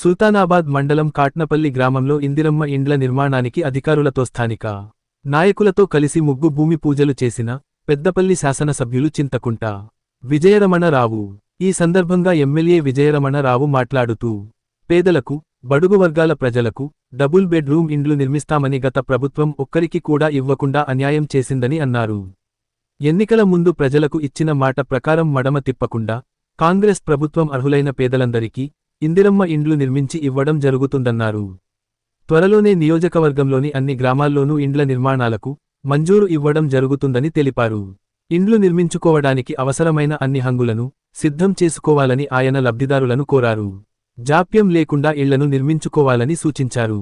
సుల్తానాబాద్ మండలం కాట్నపల్లి గ్రామంలో ఇందిరమ్మ ఇండ్ల నిర్మాణానికి అధికారులతో స్థానిక నాయకులతో కలిసి ముగ్గు భూమి పూజలు చేసిన పెద్దపల్లి శాసనసభ్యులు చింతకుంట విజయరమణ రావు ఈ సందర్భంగా ఎమ్మెల్యే విజయరమణ రావు మాట్లాడుతూ పేదలకు బడుగు వర్గాల ప్రజలకు డబుల్ బెడ్రూమ్ ఇండ్లు నిర్మిస్తామని గత ప్రభుత్వం ఒక్కరికి కూడా ఇవ్వకుండా అన్యాయం చేసిందని అన్నారు. ఎన్నికల ముందు ప్రజలకు ఇచ్చిన మాట ప్రకారం మడమ తిప్పకుండా కాంగ్రెస్ ప్రభుత్వం అర్హులైన పేదలందరికీ ఇందిరమ్మ ఇండ్లు నిర్మించి ఇవ్వడం జరుగుతుందన్నారు. త్వరలోనే నియోజకవర్గంలోని అన్ని గ్రామాల్లోనూ ఇండ్ల నిర్మాణాలకు మంజూరు ఇవ్వడం జరుగుతుందని తెలిపారు. ఇండ్లు నిర్మించుకోవడానికి అవసరమైన అన్ని హంగులను సిద్ధం చేసుకోవాలని ఆయన లబ్ధిదారులను కోరారు. జాప్యం లేకుండా ఇళ్ళను నిర్మించుకోవాలని సూచించారు.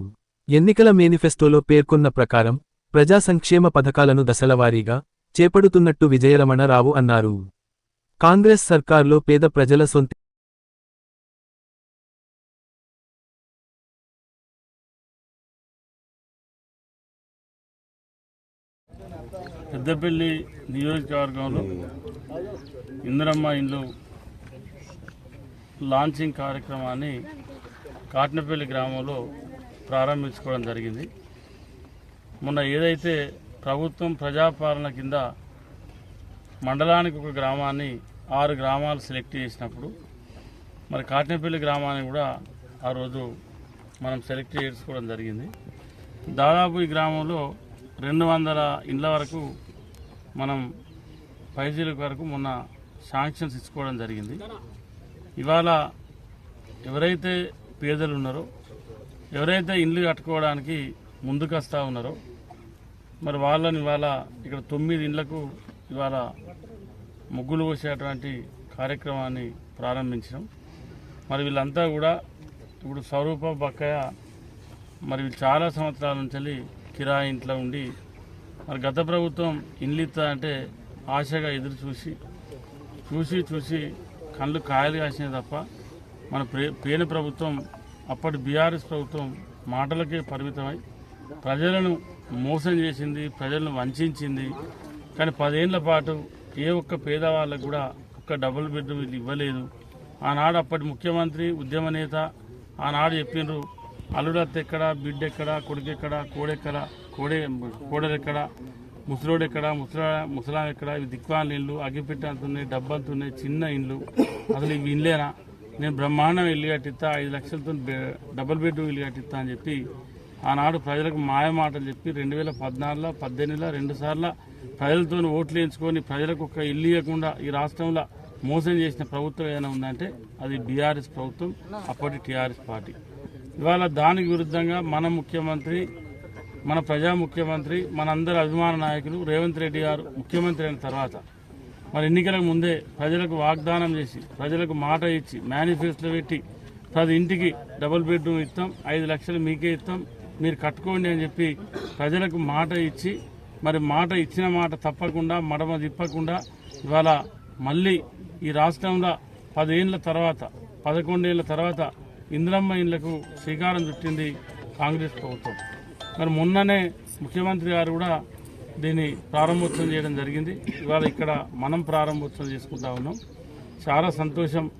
ఎన్నికల మేనిఫెస్టోలో పేర్కొన్న ప్రకారం ప్రజా సంక్షేమ పథకాలను దశలవారీగా చేపడుతున్నట్టు విజయరమణ రావు అన్నారు. కాంగ్రెస్ సర్కార్లో పేద ప్రజల సొంత పెద్దపల్లి నియోజకవర్గంలో ఇందిరమ్మ ఇండ్లు లాంచింగ్ కార్యక్రమాన్ని కాటినపల్లి గ్రామంలో ప్రారంభించుకోవడం జరిగింది. మొన్న ఏదైతే ప్రభుత్వం ప్రజాపాలన కింద మండలానికి ఒక గ్రామాన్ని ఆరు గ్రామాలు సెలెక్ట్ చేసినప్పుడు మరి కాటినపల్లి గ్రామాన్ని కూడా ఆ రోజు మనం సెలెక్ట్ చేసుకోవడం జరిగింది. దాదాపు ఈ గ్రామంలో రెండు వందల ఇండ్ల వరకు మనం పైజీల వరకు మొన్న శాంక్షన్స్ ఇచ్చుకోవడం జరిగింది. ఇవాళ ఎవరైతే పేదలు ఉన్నారో ఎవరైతే ఇండ్లు కట్టుకోవడానికి ముందుకు వస్తూ ఉన్నారో మరి వాళ్ళని ఇవాళ ఇక్కడ తొమ్మిది ఇండ్లకు ఇవాళ ముగ్గులు పోసేటువంటి కార్యక్రమాన్ని ప్రారంభించడం మరి వీళ్ళంతా కూడా ఇప్పుడు స్వరూప బక్కయ్య మరి వీళ్ళు చాలా సంవత్సరాల నుంచి కిరా ఇంట్లో ఉండి మరి గత ప్రభుత్వం ఇండ్లు అంటే ఆశగా ఎదురు చూసి చూసి చూసి కళ్ళు కాయలు కాసినాయి తప్ప మన ప్రే పేన ప్రభుత్వం అప్పటి బీఆర్ఎస్ ప్రభుత్వం మాటలకే పరిమితమై ప్రజలను మోసం చేసింది ప్రజలను వంచింది కానీ పదేళ్ళ పాటు ఏ ఒక్క పేదవాళ్ళకు కూడా ఒక్క డబుల్ బెడ్రూమ్ ఇవ్వలేదు. ఆనాడు అప్పటి ముఖ్యమంత్రి ఉద్యమ నేత ఆనాడు చెప్పిండ్రు అల్లుడత్ ఎక్కడ బిడ్డ ఎక్కడ కొడుకు ఎక్కడ కోడెక్కడ కోడే కోడలు ఎక్కడ ముసలోడు ఎక్కడ ముసలా ముసలాం ఎక్కడ ఇవి దిక్వాల ఇల్లు అగ్గిపెట్టి అంతున్నాయి డబ్బంతున్నాయి చిన్న ఇండ్లు అసలు ఇవి ఇల్లేనా? నేను బ్రహ్మాండం ఇల్లు కట్టిస్తా ఐదు లక్షలతో డబుల్ బెడ్రూమ్ ఇల్లు కట్టిస్తా అని చెప్పి ఆనాడు ప్రజలకు మాయ మాటలు చెప్పి రెండు వేల పద్నాలుగులో పద్దెనిమిదిలో రెండు సార్లు ప్రజలతో ఓట్లు వేయించుకొని ప్రజలకు ఒక ఇల్లు ఇవ్వకుండా ఈ రాష్ట్రంలో మోసం చేసిన ప్రభుత్వం ఏదైనా ఉందంటే అది బీఆర్ఎస్ ప్రభుత్వం అప్పటి టీఆర్ఎస్ పార్టీ. ఇవాళ దానికి విరుద్ధంగా మన ముఖ్యమంత్రి మన ప్రజా ముఖ్యమంత్రి మనందరి అభిమాన నాయకులు రేవంత్ రెడ్డి గారు ముఖ్యమంత్రి అయిన తర్వాత మరి ఎన్నికలకు ముందే ప్రజలకు వాగ్దానం చేసి ప్రజలకు మాట ఇచ్చి మేనిఫెస్టో పెట్టి ప్రతి ఇంటికి డబుల్ బెడ్రూమ్ ఇస్తాం ఐదు లక్షలు మీకే ఇస్తాం మీరు కట్టుకోండి అని చెప్పి ప్రజలకు మాట ఇచ్చి మరి మాట ఇచ్చిన మాట తప్పకుండా మడమ తిప్పకుండా ఇవాళ మళ్ళీ ఈ రాష్ట్రంలో పదేళ్ళ తర్వాత పదకొండేళ్ళ తర్వాత ఇందిరమ్మ ఇండ్లకు శ్రీకారం చుట్టింది కాంగ్రెస్ ప్రభుత్వం. మరి మొన్ననే ముఖ్యమంత్రి గారు కూడా దీన్ని ప్రారంభోత్సవం చేయడం జరిగింది. ఇవాళ ఇక్కడ మనం ప్రారంభోత్సవం చేసుకుంటా ఉన్నాం. చాలా సంతోషం.